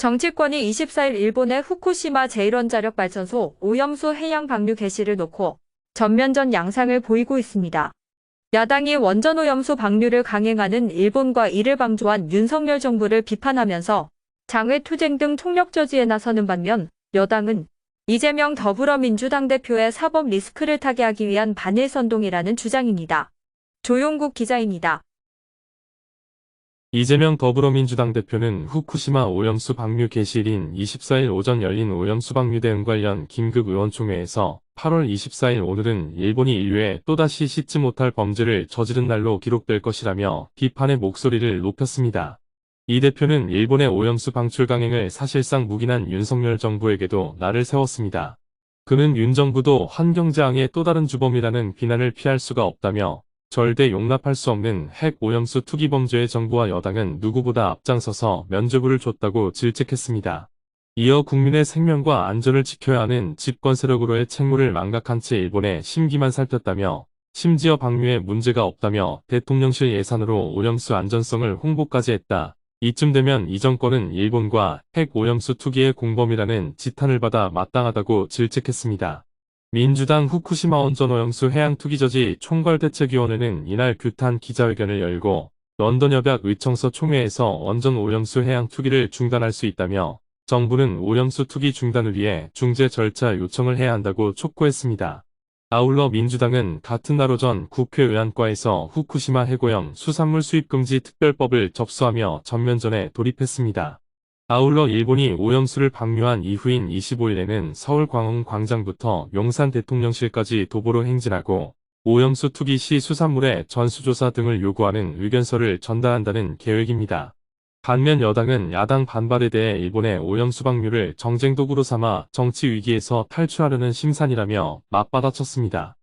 정치권이 24일 일본의 후쿠시마 제1원 자력발전소 오염수 해양 방류 개시를 놓고 전면전 양상을 보이고 있습니다. 야당이 원전 오염수 방류를 강행하는 일본과 이를 방조한 윤석열 정부를 비판하면서 장외 투쟁 등 총력 저지에 나서는 반면 여당은 이재명 더불어민주당 대표의 사법 리스크를 타개하기 위한 반일 선동이라는 주장입니다. 조용국 기자입니다. 이재명 더불어민주당 대표는 후쿠시마 오염수 방류 개시일인 24일 오전 열린 오염수 방류 대응 관련 긴급 의원총회에서 8월 24일 오늘은 일본이 인류에 또다시 씻지 못할 범죄를 저지른 날로 기록될 것이라며 비판의 목소리를 높였습니다. 이 대표는 일본의 오염수 방출 강행을 사실상 묵인한 윤석열 정부에게도 날을 세웠습니다. 그는 윤 정부도 환경재앙의 또 다른 주범이라는 비난을 피할 수가 없다며 절대 용납할 수 없는 핵 오염수 투기 범죄의 정부와 여당은 누구보다 앞장서서 면죄부를 줬다고 질책했습니다. 이어 국민의 생명과 안전을 지켜야 하는 집권 세력으로의 책무를 망각한 채 일본의 심기만 살폈다며 심지어 방류에 문제가 없다며 대통령실 예산으로 오염수 안전성을 홍보까지 했다. 이쯤 되면 이 정권은 일본과 핵 오염수 투기의 공범이라는 지탄을 받아 마땅하다고 질책했습니다. 민주당 후쿠시마 원전오염수 해양 투기저지 총괄대책위원회는 이날 규탄 기자회견을 열고 런던 협약 의청서 총회에서 원전 오염수 해양 투기를 중단할 수 있다며 정부는 오염수 투기 중단을 위해 중재 절차 요청을 해야 한다고 촉구했습니다. 아울러 민주당은 같은 날 오전 국회의안과에서 후쿠시마 해고형 수산물 수입금지 특별법을 접수하며 전면전에 돌입했습니다. 아울러 일본이 오염수를 방류한 이후인 25일에는 서울 광흥 광장부터 용산 대통령실까지 도보로 행진하고 오염수 투기 시 수산물의 전수조사 등을 요구하는 의견서를 전달한다는 계획입니다. 반면 여당은 야당 반발에 대해 일본의 오염수 방류를 정쟁 도구로 삼아 정치 위기에서 탈출하려는 심산이라며 맞받아쳤습니다.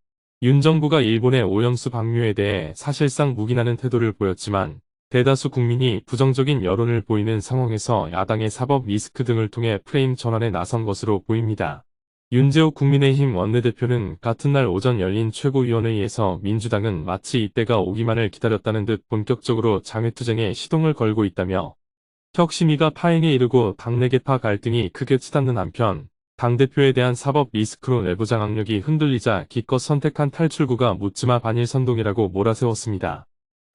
윤 정부가 일본의 오염수 방류에 대해 사실상 묵인하는 태도를 보였지만 대다수 국민이 부정적인 여론을 보이는 상황에서 야당의 사법 리스크 등을 통해 프레임 전환에 나선 것으로 보입니다. 윤재호 국민의힘 원내대표는 같은 날 오전 열린 최고위원회의에서 민주당은 마치 이때가 오기만을 기다렸다는 듯 본격적으로 장외투쟁에 시동을 걸고 있다며 혁신위가 파행에 이르고 당내 개파 갈등이 크게 치닫는 한편 당대표에 대한 사법 리스크로 내부 장 악력이 흔들리자 기껏 선택한 탈출구가 묻지마 반일 선동이라고 몰아세웠습니다.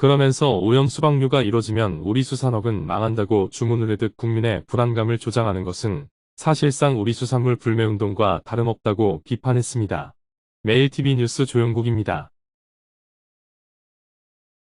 그러면서 오염 수방류가 이뤄지면 우리 수산업은 망한다고 주문을 해듯 국민의 불안감을 조장하는 것은 사실상 우리 수산물 불매운동과 다름없다고 비판했습니다. 매일TV 뉴스 조영국입니다.